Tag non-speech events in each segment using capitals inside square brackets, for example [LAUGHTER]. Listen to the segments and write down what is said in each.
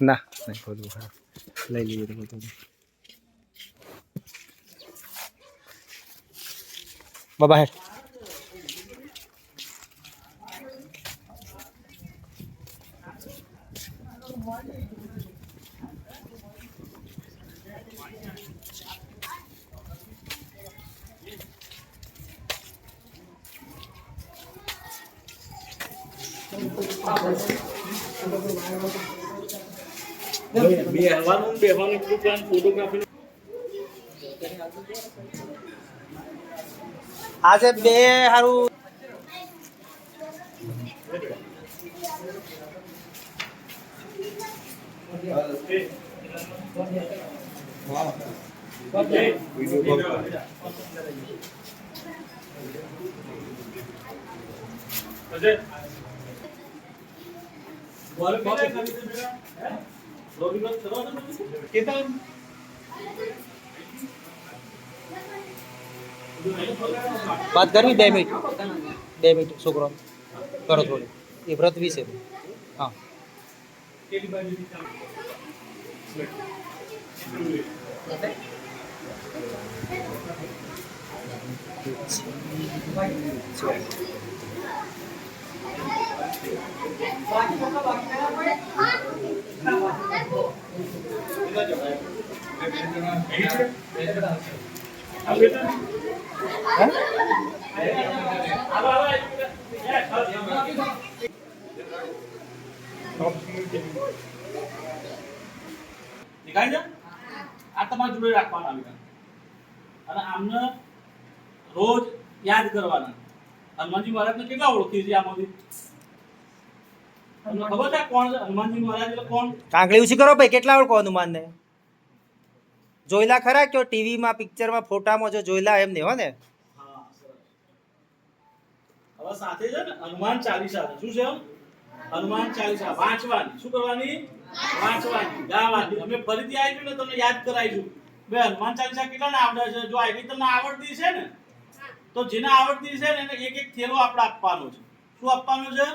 ના નહીં ખોલવું હા. લઈ લઈએ તો બધું. બાબા હેડ. બેહવાનું બેહવાનું પ્લાન ફોટોગ્રાફી આજે બે હારું. વાત કરવી બે મિનિટ બે મિનિટ છોકરો. કરો થોડી. એ વ્રત વિશે. હા. દેખાય છે? આ તમારે જોડે રાખવાના આમને રોજ યાદ કરવાના હનુમાનજી મહારાજને કેટલા ઓળખી છે આમાંથી? તમને ખબર છે કોણ હનુમાનજી મહારાજ એટલે કોણ? આંગળી ઊંચી કરો ભાઈ કેટલા ઓળખો હનુમાનને? જોયેલા ખરા કે ટીવીમાં પિક્ચરમાં ફોટામાં જો જોયેલા એમ નહીં હો ને? હવે સાથે છે ને હનુમાન ચાલીસા શું છે હનુમાન ચાલીસા. વાંચવાની. શું કરવાની? વાંચવાની. ગાવાની. અમે ફરીથી આવીશું ને તમને યાદ કરાવીશું. બે હનુમાન ચાલીસા કેટલાને આવડે છે? જો આટલી તમને આવડતી છે ને તો જેને આવડતી છે ને એને એક એક થેલો આપણે આપવાનો છે. શું આપવાનો છે?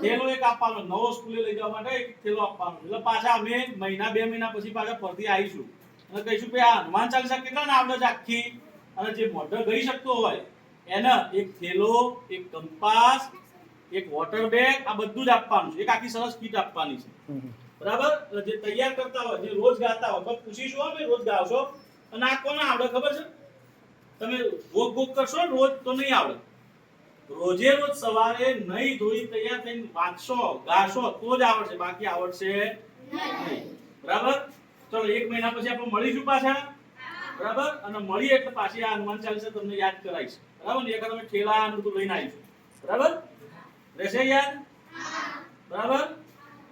થેલો. એક આપવાનો. નવો સ્કૂલે લઈ જવા માટે એક થેલો આપવાનો એટલે પાછા અમે મહિના બે મહિના પછી પાછા ફરતી આવીશું. અને કહીશું કે આ હનુમાન ચાલીસા કેટલાને આવડે છે આખી? અને જે મોઢો ગઈ શકતો હોય એને એક થેલો એક કંપાસ એક વોટર બેગ આ બધું જ આપવાનું છે. એક આખી સરસ કીટ આપવાની છે. બરાબર? એટલે જે તૈયાર કરતા હોય જે રોજ ગાતા હોય પૂછીશું હો રોજ ગાવશો? અને આ કોને આવડે ખબર છે? તમે ભોગ ભોગ કરશો રોજ તો નહીં આવડે. રોજે રોજ સવારે નહીં ધોઈ તૈયાર થઈને વાંચશો ગાશો તો જ આવડશે બાકી આવડશે નહીં. બરાબર? ચલો એક મહિના પછી આપણે મળીશું પાછા. બરાબર? અને મળીએ એટલે પાછી આ હનુમાન ચાલીસા તમને યાદ કરાવીશ. બરાબર? ને એક તમે ઠેલા ને બધું લઈને આવીશું. બરાબર? રહેશે યાદ બરાબર?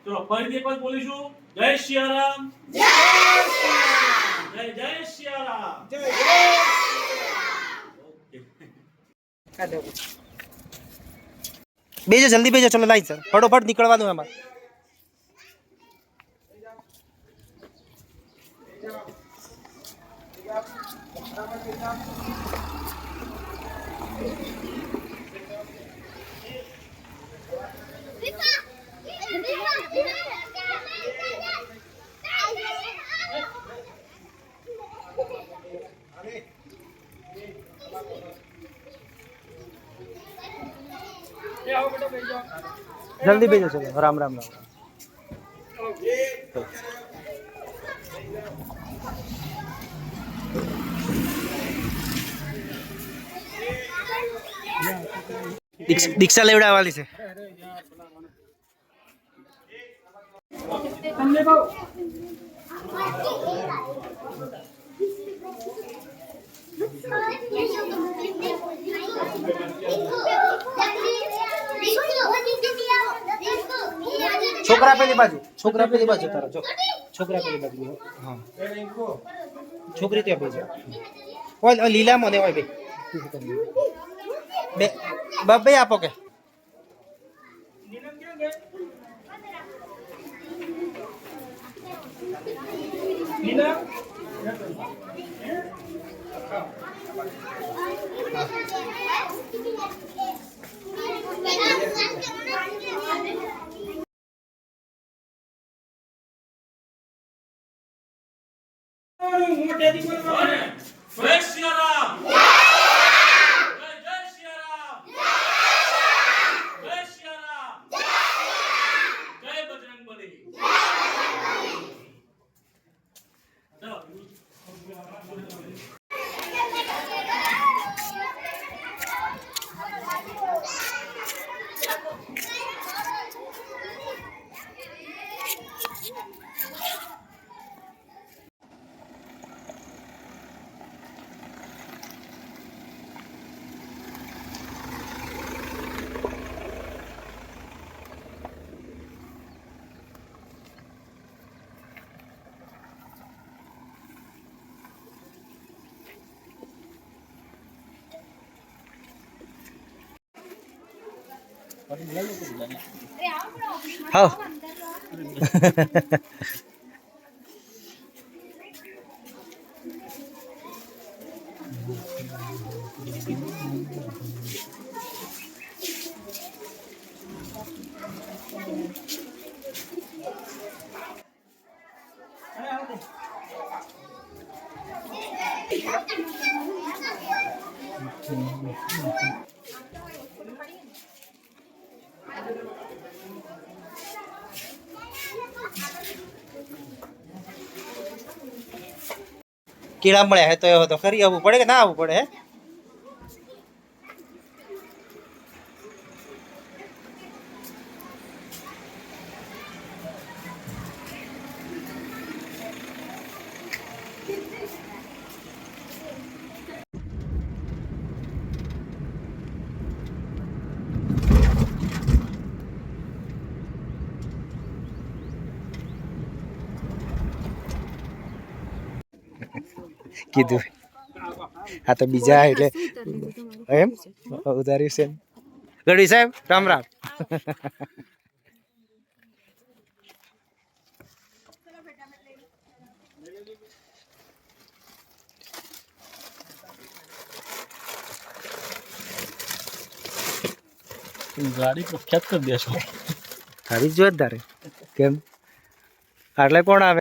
ચલો ફરીથી વાર બોલીશું. જય સિયારામ જય જય સિયારામ ઓકે બેજો જલ્દી બેજો ચલો લાઈન સર ફટોફટ નીકળવાનું એમાં જલ્દી બેજો ચલો. રામ રામ રામ દીક્ષ- લેવડાવવાની છે. છોકરા પેલી બાજુ. છોકરા પેલી બાજુ તારો. જો. છોકરા પેલી બાજુ. હા. છોકરી ત્યાં બેજો. હોય લીલા મને હોય બે. બે. બબે આપો કે. Thank you. બોલવાનું. મોઢેથી બોલવાનું જય સિયારામ જય જય સિયારામ જય સિયારામ જય બજરંગબલી ચલો હા [LAUGHS] કીડા મળ્યા હે તો એ તો ખરી આવવું પડે કે ના આવવું પડે હે? કીધું. હા તો બીજા એટલે એમ? ઉધાર્યું છે ગઢવી સાહેબ રામ રામ. ગાડી પ્રખ્યાત કરી દેશો. જ જોરદાર કેમ? આટલે કોણ આવે?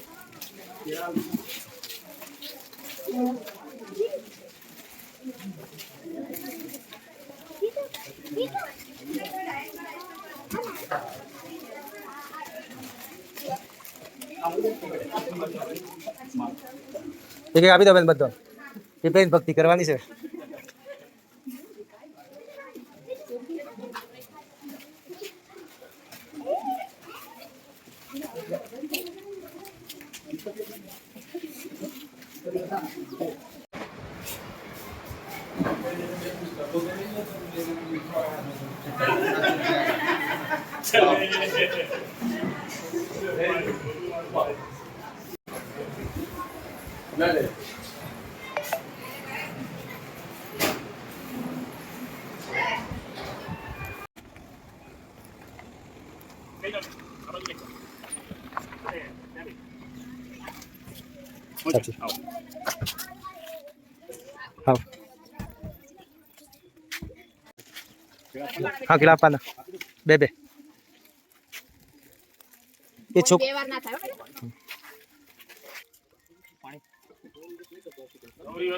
એક એક આપી દો બેન બધો. એ ભક્તિ કરવાની છે. સાચી. હા હા કિલા આપવાના. બે બે. એ છોક બે વાર ના થાય. છે.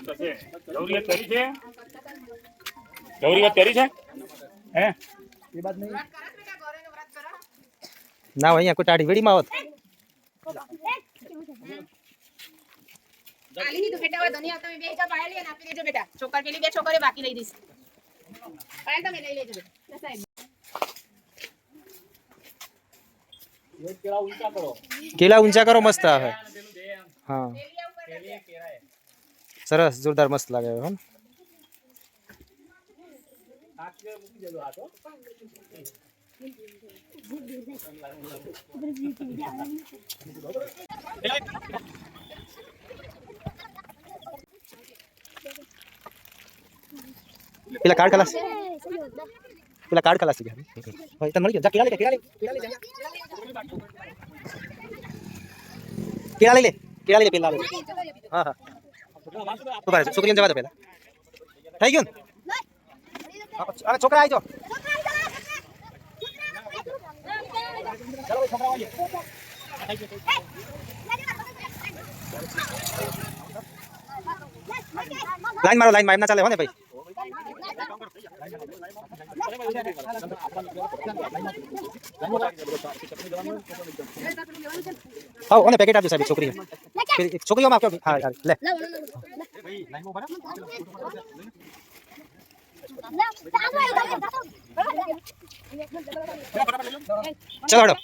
હશે જરૂરિયાત કરી છે? જરૂરિયાત કરી છે? હે? ના હોય અહીંયા કોઈ વેડી માં આવત? આલી દીધું બેટા હવે ધનિયા તમે બે હજાર પાયલી અને આપી દેજો બેટા. છોકર પેલી બે છોકરીઓ બાકી લઈ દઈશ. પાયલ તમે લઈ લેજો બેટા. સાહેબ. કેલા ઊંચા કરો મસ્ત આવે. હા. સરસ જોરદાર મસ્ત લાગે હો? પેલા કાર્ડ ખલાસ. પેલા કાર્ડ થઈ ગયા હોય તને મળી ગયો? જા, કેળા લે, કેળા લઈ કેળા જા. કેળા લઈ લે, કેળા લઈ લે, પેલા લે. હા હા. છોકરીને જવા દો પેલા થઈ ગયું ને? છોકરા આવી જાઓ. લાઈન મારો લાઈનમાં એમ ના ચાલે હો ને ભાઈ હા ઓને પેકેટ આપજો સાહેબ છોકરીને છોકરીઓમાં આપ્યો હા હા, લે ચલો હડો